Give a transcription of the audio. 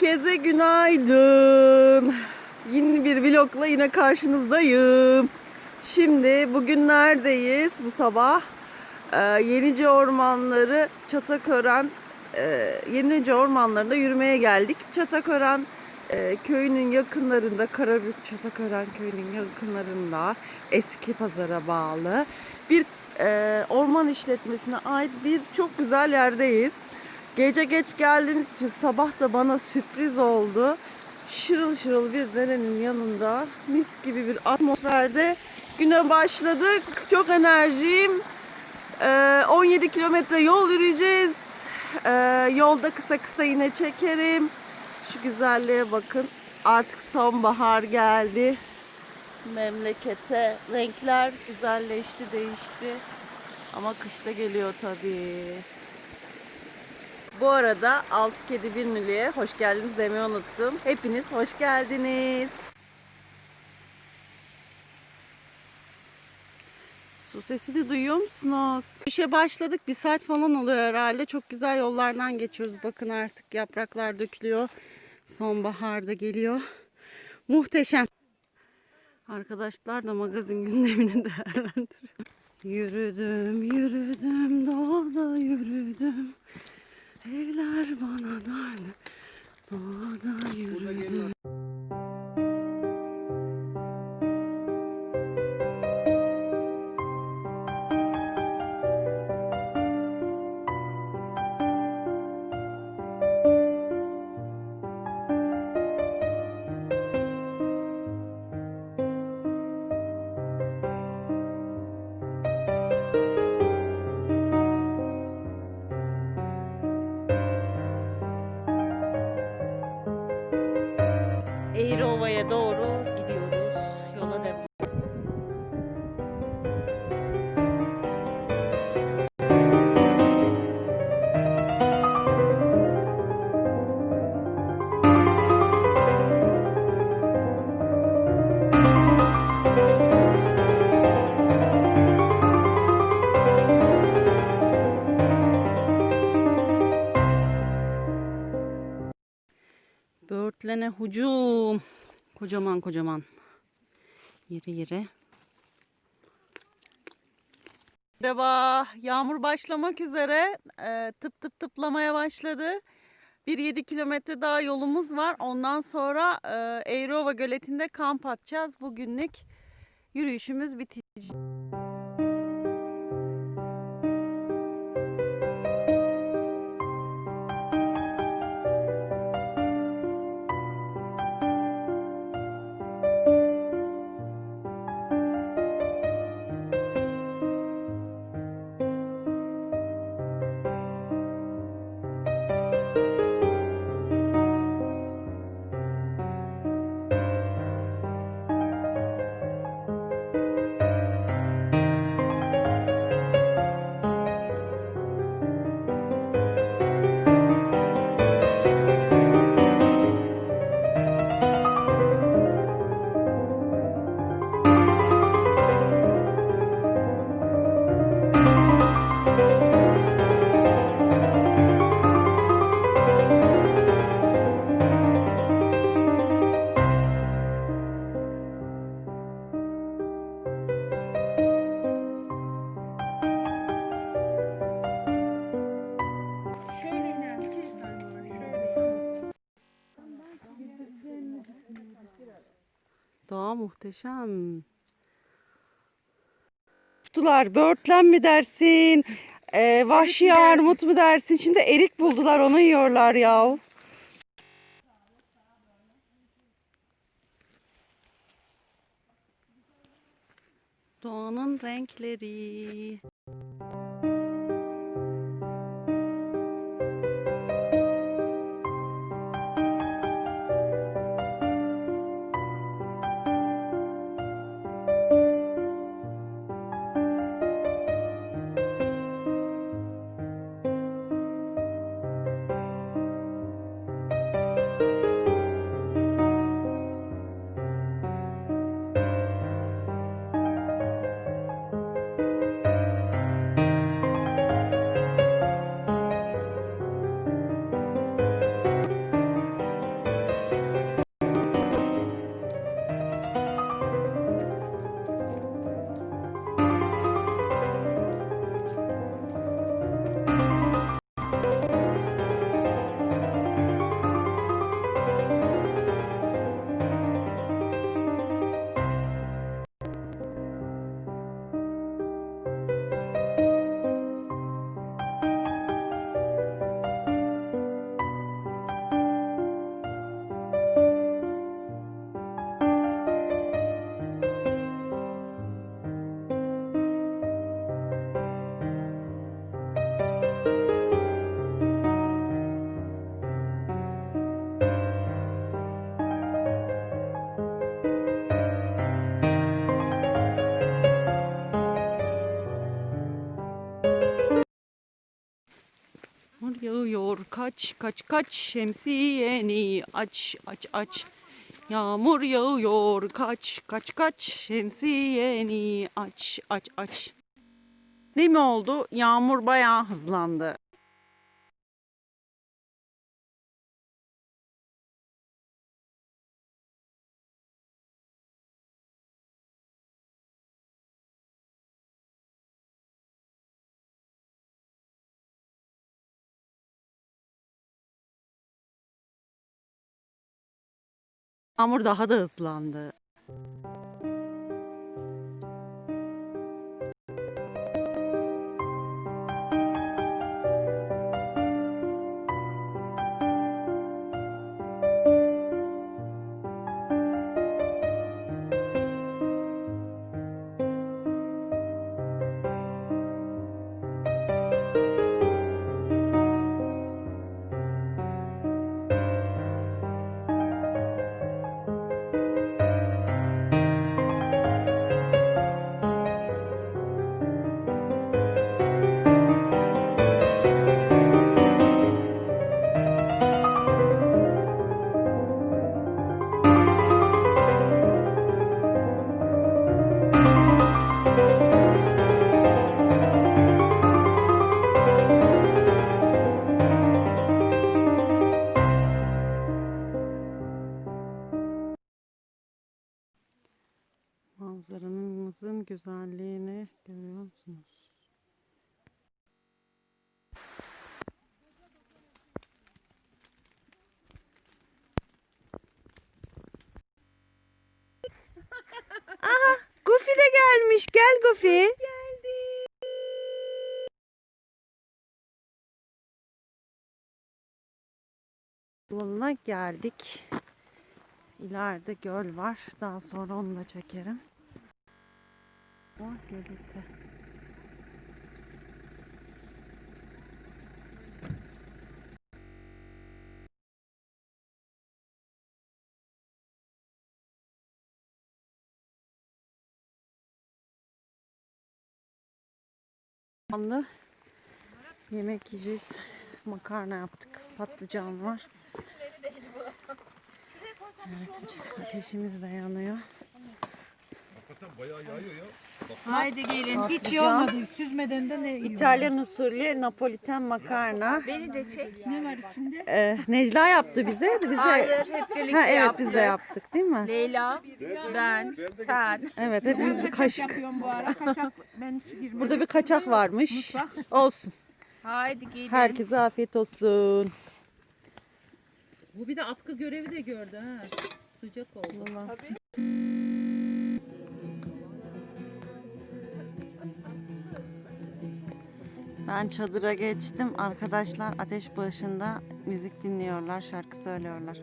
Herkese günaydın. Yeni bir vlogla yine karşınızdayım. Şimdi bugün neredeyiz bu sabah? Ee, Yenice Ormanları Çatakören e, Yenice Ormanları'nda yürümeye geldik. Çatakören e, köyünün yakınlarında, Karabük Çatakören köyünün yakınlarında eski pazara bağlı bir e, orman işletmesine ait bir çok güzel yerdeyiz. Gece geç geldiğimiz için sabah da bana sürpriz oldu. Şırıl şırıl bir derenin yanında mis gibi bir atmosferde güne başladık. Çok enerjiyim. Ee, 17 kilometre yol yürüyeceğiz. Ee, yolda kısa kısa yine çekerim. Şu güzelliğe bakın. Artık sonbahar geldi. Memlekete renkler güzelleşti, değişti. Ama kışta geliyor tabii. Bu arada Altı Kedi Bir Nülü'ye hoş geldiniz demeyi unuttum. Hepiniz hoş geldiniz. Su sesini duyuyor musunuz? İşe başladık. Bir saat falan oluyor herhalde. Çok güzel yollardan geçiyoruz. Bakın artık yapraklar dökülüyor. Sonbahar da geliyor. Muhteşem. Arkadaşlar da magazin gündemini değerlendiriyor. Yürüdüm, yürüdüm, doğada yürüdüm. Evler bana dardı. Doğada yürüdüm. Börtlene hucum. Kocaman kocaman. Yere yere. Merhaba. Yağmur başlamak üzere. Ee, tıp tıp tıplamaya başladı. Bir 7 kilometre daha yolumuz var. Ondan sonra e, Eğriova Göleti'nde kamp atacağız. Bugünlük yürüyüşümüz bitecek. Doğa muhteşem. Tuttular. Börtlen mi dersin? Ee, vahşi armut mu dersin? Şimdi erik buldular onu yiyorlar ya. Doğanın renkleri. Yağıyor kaç kaç kaç şemsiyeni aç aç aç. Yağmur yağıyor kaç kaç kaç şemsiyeni aç aç aç. Ne mi oldu? Yağmur bayağı hızlandı. Yağmur daha da hızlandı. Güzelliğini görüyor musunuz? Aha, Goofy de gelmiş. Gel Goofy. Yoluna geldik. İleride göl var. Daha sonra onu da çekerim. Oh göleti. Anlı yemek yiyeceğiz. Makarna yaptık. Patlıcan var. Evet, ateşimiz de yanıyor. Haydi gelin. Hiç iyi olmadı. Süzmeden de ne iyi İtalyan usulü Napoliten makarna. Beni de çek. Ne var içinde? Ee, Necla yaptı bize. Biz de Hayır hep birlikte ha, evet yaptık. biz de yaptık değil mi? Leyla, ben, sen. Evet hepimiz bir kaşık. Yapıyorum bu ara. Kaçak ben hiç girmedim. Burada bir kaçak varmış. Olsun. Haydi gelin. Herkese afiyet olsun. Bu bir de atkı görevi de gördü ha. Sıcak oldu. Ben çadıra geçtim. Arkadaşlar ateş başında müzik dinliyorlar, şarkı söylüyorlar.